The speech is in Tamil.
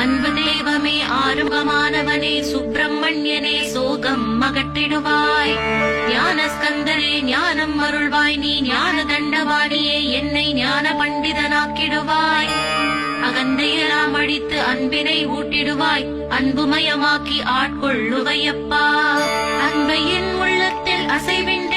அன்பு தேவமே ஆரம்பமானவனே சுப்பிரமணியனே சோகம் மகட்டிடுவாய் ஞான ஸ்கந்தரே ஞானம் அருள்வாய் நீ ஞான தண்டவாணியே என்னை ஞான பண்டிதனாக்கிடுவாய். அகந்தையெல்லாம் அழித்து அன்பினை ஊட்டிடுவாய் அன்புமயமாக்கி ஆட்கொள்ளுவையப்பா. அன்பையின் உள்ளத்தில் அசைவின்றி